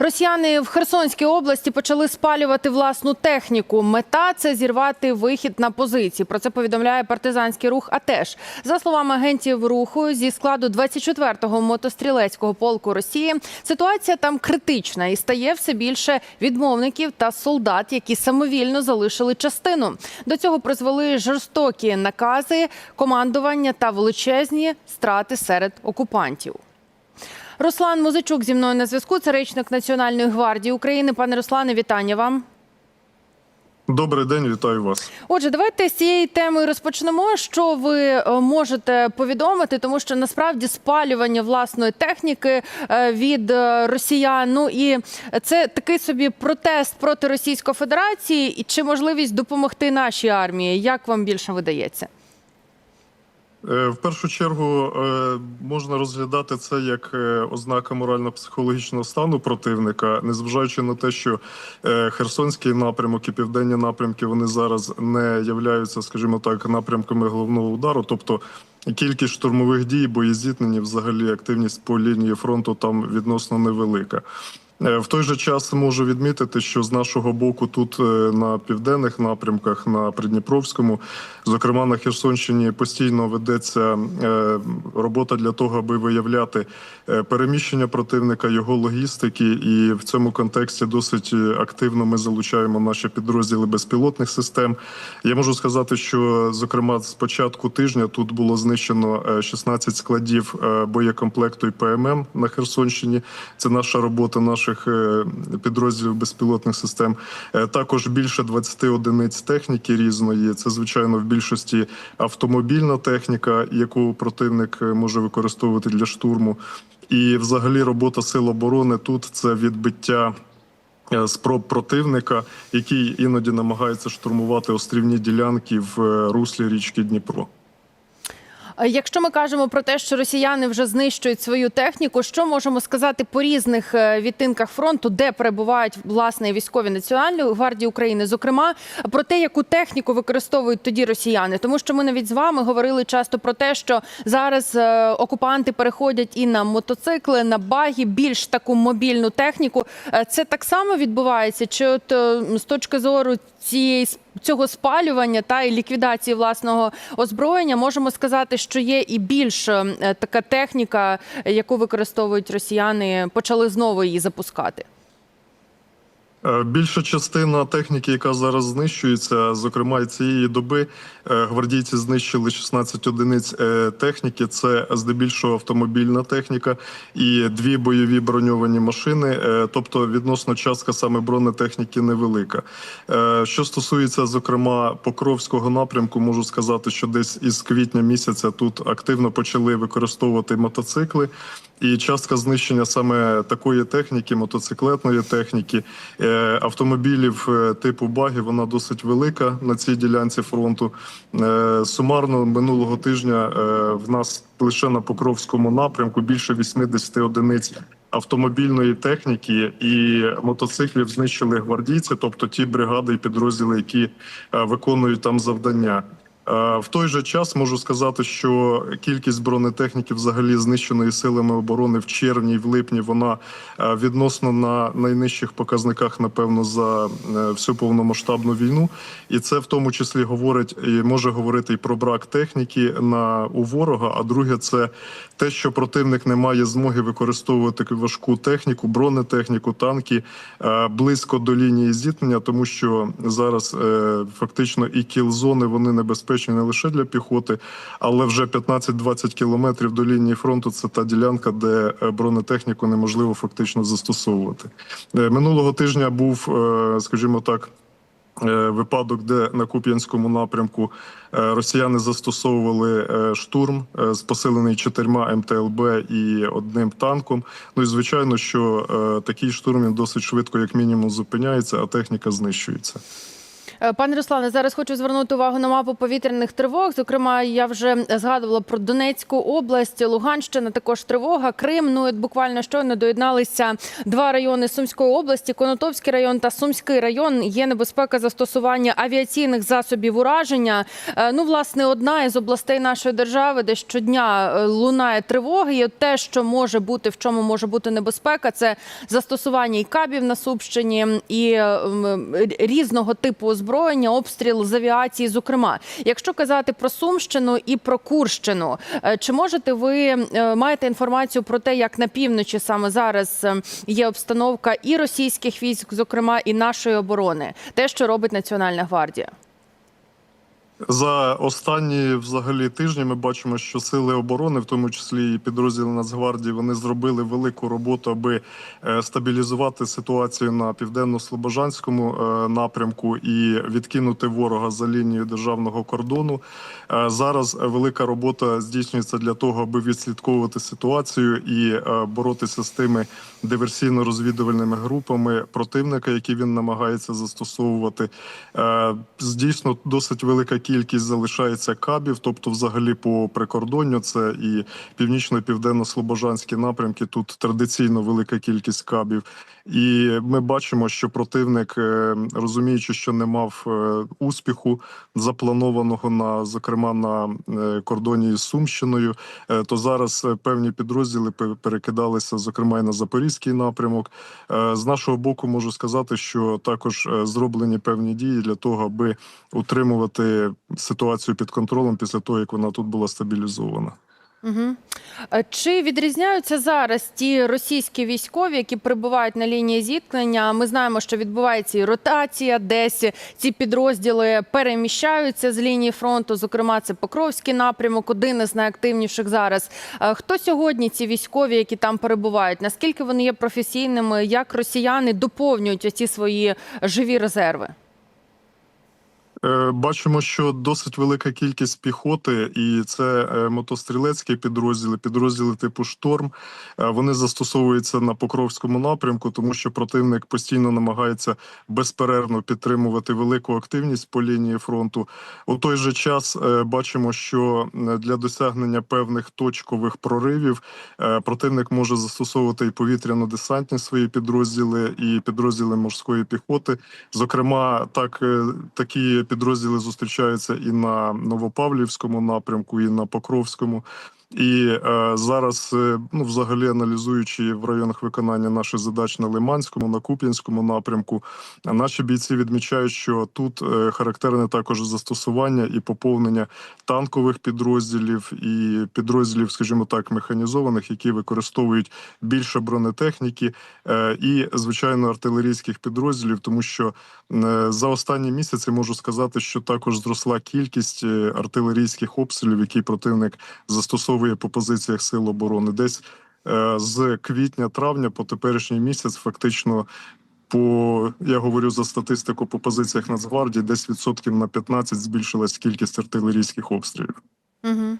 Росіяни в Херсонській області почали спалювати власну техніку. Мета це зірвати вихід на позиції. Про це повідомляє партизанський рух. АТЕШ. за словами агентів руху зі складу 24-го мотострілецького полку Росії. Ситуація там критична і стає все більше відмовників та солдат, які самовільно залишили частину. До цього призвели жорстокі накази, командування та величезні страти серед окупантів. Руслан Музичук зі мною на зв'язку. Це речник Національної гвардії України. Пане Руслане, вітання вам. Добрий день, вітаю вас. Отже, давайте з цієї теми розпочнемо. Що ви е, можете повідомити, тому що насправді спалювання власної техніки е, від е, росіян. Ну і це такий собі протест проти Російської Федерації, і чи можливість допомогти нашій армії? Як вам більше видається? Е, В першу чергу е, можна розглядати це як е, ознака морально-психологічного стану противника, незважаючи на те, що Херсонський напрямок і південні напрямки вони зараз не являються, скажімо так, напрямками головного удару. Тобто кількість штурмових дій, боєзіткнень, взагалі активність по лінії фронту там відносно невелика. Е, В той же час можу відмітити, що з нашого боку, тут е, на південних напрямках, на Придніпровському, зокрема на Херсонщині, постійно ведеться е, робота для того, аби виявляти переміщення противника, його логістики, і в цьому контексті досить активно ми залучаємо наші підрозділи безпілотних систем. Я можу сказати, що зокрема з початку тижня тут було знищено е, 16 складів боєкомплекту і ПММ на Херсонщині. Це наша робота наших е, підрозділів безпілотних систем. Е, Також більше 20 одиниць техніки різної. Це звичайно в більшості автомобільна техніка, яку противник е, може використовувати для штурму. І, взагалі, робота сил оборони тут це відбиття. Спроб противника, який іноді намагається штурмувати острівні ділянки в руслі річки Дніпро. Якщо ми кажемо про те, що росіяни вже знищують свою техніку, що можемо сказати по різних е, відтинках фронту, де перебувають власне військові національної гвардії України, зокрема про те, яку техніку використовують тоді росіяни, тому що ми навіть з вами говорили часто про те, що зараз е, окупанти переходять і на мотоцикли, на баги, більш таку мобільну техніку. Е, Це так само відбувається? Чи от з точки зору цієї цього спалювання та і ліквідації власного озброєння можемо сказати, що є і більш е, така техніка, яку використовують росіяни, почали знову її запускати. Е, Більша частина техніки, яка зараз знищується, зокрема цієї доби, е, гвардійці знищили 16 одиниць е, техніки. Це здебільшого автомобільна техніка і дві бойові броньовані машини. Тобто, відносно частка саме бронетехніки невелика. Що стосується, зокрема, Покровського напрямку, можу сказати, що десь із квітня місяця тут активно почали використовувати мотоцикли. І частка знищення саме такої техніки, мотоциклетної техніки, е, автомобілів е, типу баги, вона досить велика на цій ділянці фронту. Е, Сумарно минулого тижня в нас лише на Покровському напрямку більше 80 одиниць автомобільної техніки і мотоциклів знищили гвардійці, тобто ті бригади і підрозділи, які виконують там завдання. Е, В той же час можу сказати, що кількість бронетехніки, взагалі знищеної силами оборони в червні і в липні, вона е, відносно на найнижчих показниках, напевно, за е, всю повномасштабну війну, і це в тому числі говорить і може говорити і про брак техніки на у ворога. А друге, це те, що противник не має змоги використовувати важку техніку, бронетехніку, танки близько до лінії зіткнення, тому що зараз фактично і кіл-зони вони небезпечні не лише для піхоти, але вже 15-20 кілометрів до лінії фронту це та ділянка, де е, бронетехніку неможливо фактично застосовувати. Е, Минулого тижня був, е, скажімо так. Випадок, де на Куп'янському напрямку росіяни застосовували штурм посилений чотирма МТЛБ і одним танком. Ну і звичайно, що такий штурм він досить швидко, як мінімум, зупиняється, а техніка знищується. Е, Пане Руслане, зараз хочу звернути увагу на мапу повітряних тривог. Зокрема, я вже згадувала про Донецьку область, Луганщина, також тривога, Крим. Ну, от буквально щойно доєдналися два райони Сумської області: Конотопський район та Сумський район. Є небезпека застосування авіаційних засобів ураження. Е, Ну, власне, одна із областей нашої держави, де щодня е, лунає тривоги. І те, що може бути, в чому може бути небезпека, це застосування і кабів на Сумщині, і різного типу озброєння, обстріл з авіації. Зокрема, якщо казати про Сумщину і про Курщину, е, чи можете ви е, маєте інформацію про те, як на півночі саме зараз е, є обстановка і російських військ, зокрема і нашої оборони, те, що робить Національна гвардія? За останні взагалі тижні ми бачимо, що сили оборони, в тому числі і підрозділи Нацгвардії, вони зробили велику роботу, аби е, стабілізувати ситуацію на південно-слобожанському е, напрямку і відкинути ворога за лінією державного кордону. Е, Зараз велика робота здійснюється для того, аби відслідковувати ситуацію і боротися з тими диверсійно-розвідувальними групами противника, які він намагається застосовувати. Е, Дійсно, досить велика кількість залишається кабів, тобто, взагалі, по прикордонню це і північно південно-слобожанські напрямки. Тут традиційно велика кількість кабів. І ми бачимо, що противник, е, розуміючи, що не мав е, успіху запланованого на зокрема на е, кордоні із Сумщиною, то зараз певні підрозділи пе- перекидалися, зокрема і на запорізький напрямок. З нашого боку можу сказати, що також зроблені певні дії для того, аби утримувати ситуацію під контролем після того, як вона тут була стабілізована. Угу. Чи відрізняються зараз ті російські військові, які перебувають на лінії зіткнення? Ми знаємо, що відбувається і ротація, десь ці підрозділи переміщаються з лінії фронту. Зокрема, це Покровський напрямок, один із найактивніших зараз. Е, Хто сьогодні ці військові, які там перебувають? Наскільки вони є професійними? Як росіяни доповнюють оці свої живі резерви? Е, Бачимо, що досить велика кількість піхоти, і це е, мотострілецькі підрозділи, підрозділи типу шторм. Е, Вони застосовуються на Покровському напрямку, тому що противник постійно намагається безперервно підтримувати велику активність по лінії фронту. У той же час бачимо, що для досягнення певних точкових проривів противник може застосовувати і повітряно-десантні свої підрозділи, і підрозділи морської піхоти. Зокрема, так такі підрозділи зустрічаються і на Новопавлівському напрямку, і на Покровському. І е, зараз, е, ну, взагалі, аналізуючи в районах виконання наших задач на Лиманському, на Куп'янському напрямку, а наші бійці відмічають, що тут е, характерне також застосування і поповнення танкових підрозділів і підрозділів, скажімо так, механізованих, які використовують більше бронетехніки, е, і звичайно артилерійських підрозділів, тому що е, за останні місяці можу сказати, що також зросла кількість е, артилерійських обстрілів, які противник застосовує по позиціях сил оборони. Десь е, з квітня-травня по теперішній місяць, фактично. По я говорю за статистику по позиціях Нацгвардії, десь відсотків на 15 збільшилась кількість артилерійських обстрілів. Угу.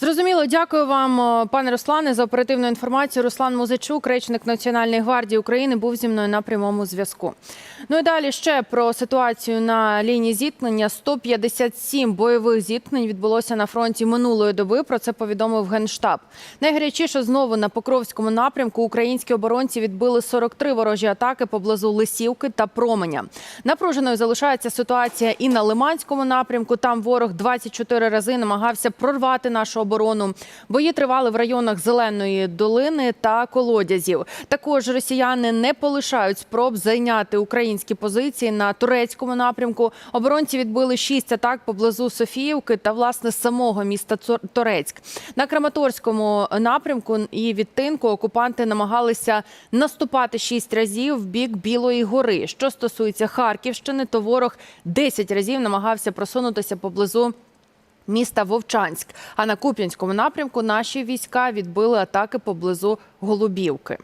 Зрозуміло, дякую вам, пане Руслане, за оперативну інформацію. Руслан Музичук, речник Національної гвардії України, був зі мною на прямому зв'язку. Ну і далі ще про ситуацію на лінії зіткнення. 157 бойових зіткнень відбулося на фронті минулої доби. Про це повідомив генштаб. Найгарячіше знову на Покровському напрямку українські оборонці відбили 43 ворожі атаки поблизу Лисівки та Променя. Напруженою залишається ситуація і на Лиманському напрямку. Там ворог 24 рази намагався прорвати нашу оборону. Бої тривали в районах Зеленої долини та колодязів. Також росіяни не полишають спроб зайняти українські позиції на турецькому напрямку. Оборонці відбили шість атак поблизу Софіївки та власне самого міста Торецьк. На Краматорському напрямку і відтинку окупанти намагалися наступати шість разів в бік Білої гори. Що стосується Харківщини, то ворог 10 разів намагався просунутися поблизу міста Вовчанськ. А на Куп'янському напрямку наші війська відбили атаки поблизу Голубівки.